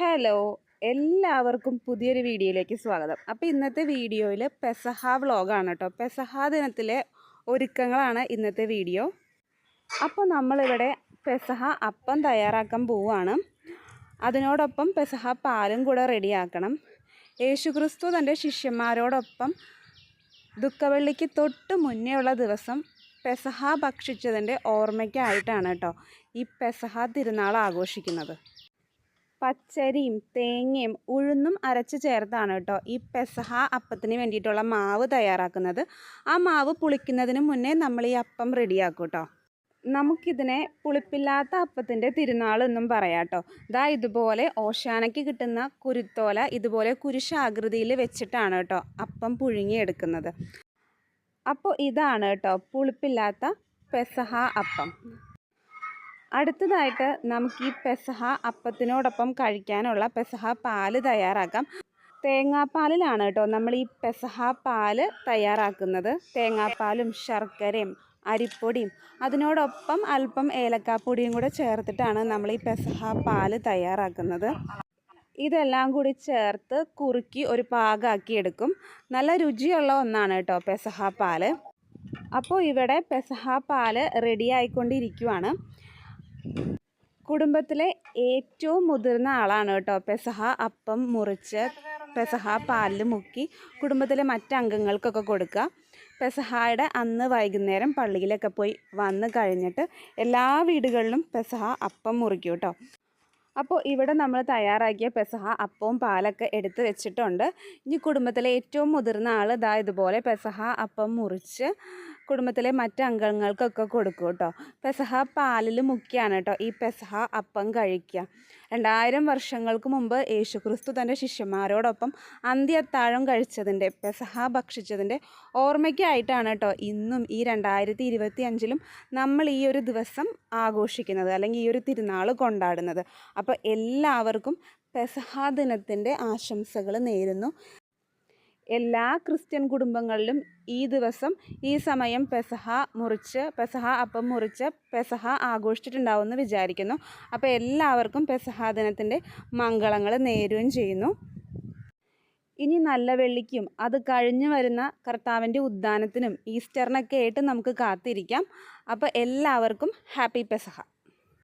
Hello എല്ലാവർക്കും പുതിയൊരു വീഡിയോയിലേക്ക് സ്വാഗതം. അപ്പോൾ ഇന്നത്തെ വീഡിയോയിൽ പെസഹ വ്ളോഗാണ് കേട്ടോ. പെസഹ ദിനത്തിലെ ഒരുക്കങ്ങളാണ് ഇന്നത്തെ വീഡിയോ. അപ്പോൾ നമ്മളിവിടെ പെസഹ അപ്പം തയ്യാറാക്കാൻ പോവുകയാണ്. അതിനോടൊപ്പം പെസഹ പാലും കൂടെ റെഡിയാക്കണം. യേശുക്രിസ്തു തന്റെ ശിഷ്യന്മാരോടൊപ്പം ദുഃഖവെള്ളിക്ക് തൊട്ട് മുന്നേ ഉള്ള ദിവസം പെസഹ ഭക്ഷിച്ചതിന്റെ ഓർമ്മയ്ക്കായിട്ടാണ് കേട്ടോ ഈ പെസഹ തിരുനാൾ ആഘോഷിക്കുന്നത്. പച്ചരിയും തേങ്ങയും ഉഴുന്നും അരച്ച് ചേർത്താണ് കേട്ടോ ഈ പെസഹ അപ്പത്തിന് വേണ്ടിയിട്ടുള്ള മാവ് തയ്യാറാക്കുന്നത്. ആ മാവ് പുളിക്കുന്നതിന് മുന്നേ നമ്മൾ ഈ അപ്പം റെഡിയാക്കും കേട്ടോ നമുക്കിതിനെ പുളിപ്പില്ലാത്ത അപ്പത്തിന്റെ തിരുനാൾ എന്നും പറയാം കേട്ടോ ഇതാ ഇതുപോലെ ഓശാനയ്ക്ക് കിട്ടുന്ന കുരുത്തോല ഇതുപോലെ കുരിശാകൃതിയിൽ വെച്ചിട്ടാണ് കേട്ടോ അപ്പം പുഴുങ്ങിയെടുക്കുന്നത്. അപ്പോൾ ഇതാണ് കേട്ടോ പുളിപ്പില്ലാത്ത പെസഹ അപ്പം. അടുത്തതായിട്ട് നമുക്ക് ഈ പെസഹ അപ്പത്തിനോടൊപ്പം കഴിക്കാനുള്ള പെസഹ പാൽ തയ്യാറാക്കാം. തേങ്ങാപ്പാലിലാണ് കേട്ടോ നമ്മൾ ഈ പെസഹ പാൽ തയ്യാറാക്കുന്നത്. തേങ്ങാപ്പാലും ശർക്കരയും അരിപ്പൊടിയും അതിനോടൊപ്പം അല്പം ഏലക്കാപ്പൊടിയും കൂടെ ചേർത്തിട്ടാണ് നമ്മൾ ഈ പെസഹ പാൽ തയ്യാറാക്കുന്നത്. ഇതെല്ലാം കൂടി ചേർത്ത് കുറുക്കി ഒരു പാകമാക്കി എടുക്കും. നല്ല രുചിയുള്ള ഒന്നാണ് കേട്ടോ പെസഹ പാൽ. അപ്പോൾ ഇവിടെ പെസഹ പാൽ റെഡി ആയിക്കൊണ്ടിരിക്കുവാണ്. കുടുംബത്തിലെ ഏറ്റവും മുതിർന്ന ആളാണ് കേട്ടോ പെസഹ. അപ്പം മുറിച്ച് പെസഹ പാലിൽ മുക്കി കുടുംബത്തിലെ മറ്റ് അംഗങ്ങൾക്കൊക്കെ കൊടുക്കുക. പെസഹയുടെ അന്ന് വൈകുന്നേരം പള്ളിയിലൊക്കെ പോയി വന്ന് കഴിഞ്ഞിട്ട് എല്ലാ വീടുകളിലും പെസഹ അപ്പം മുറിക്കും കേട്ടോ. അപ്പോൾ ഇവിടെ നമ്മൾ തയ്യാറാക്കിയ പെസഹ അപ്പവും പാലൊക്കെ എടുത്ത് വെച്ചിട്ടുണ്ട്. ഇനി കുടുംബത്തിലെ ഏറ്റവും മുതിർന്ന ആൾ ഇതാ ഇതുപോലെ പെസഹ അപ്പം മുറിച്ച് കുടുംബത്തിലെ മറ്റ് അംഗങ്ങൾക്കൊക്കെ കൊടുക്കും കേട്ടോ. പെസഹ പാലിൽ മുക്കിയാണ് കേട്ടോ. ഈ പെസഹ അപ്പം കഴിക്കുക. രണ്ടായിരം വർഷങ്ങൾക്ക് മുമ്പ് യേശുക്രിസ്തു തന്റെ ശിഷ്യന്മാരോടൊപ്പം അന്ത്യത്താഴം കഴിച്ചതിന്റെ പെസഹ ഭക്ഷിച്ചതിന്റെ ഓർമ്മയ്ക്കായിട്ടാണ് കേട്ടോ ഇന്നും ഈ രണ്ടായിരത്തി ഇരുപത്തി അഞ്ചിലും നമ്മൾ ഈ ഒരു ദിവസം ആഘോഷിക്കുന്നത് അല്ലെങ്കിൽ ഈ ഒരു തിരുനാൾ കൊണ്ടാടുന്നത്. അപ്പോൾ എല്ലാവർക്കും പെസഹ ദിനത്തിന്റെ ആശംസകൾ നേരുന്നു. എല്ലാ ക്രിസ്ത്യൻ കുടുംബങ്ങളിലും ഈ ദിവസം ഈ സമയം പെസഹ മുറിച്ച് പെസഹ അപ്പം മുറിച്ച് പെസഹ ആഘോഷിച്ചിട്ടുണ്ടാവുമെന്ന് വിചാരിക്കുന്നു. അപ്പോൾ എല്ലാവർക്കും പെസഹ ദിനത്തിന്റെ മംഗളങ്ങൾ നേരുകയും ചെയ്യുന്നു. ഇനി നല്ല വെള്ളിക്കും അത് കഴിഞ്ഞു വരുന്ന കർത്താവിന്റെ ഉദ്ധാനത്തിനും ഈസ്റ്ററിനൊക്കെ ആയിട്ട് നമുക്ക് കാത്തിരിക്കാം. അപ്പോൾ എല്ലാവർക്കും ഹാപ്പി പെസഹ.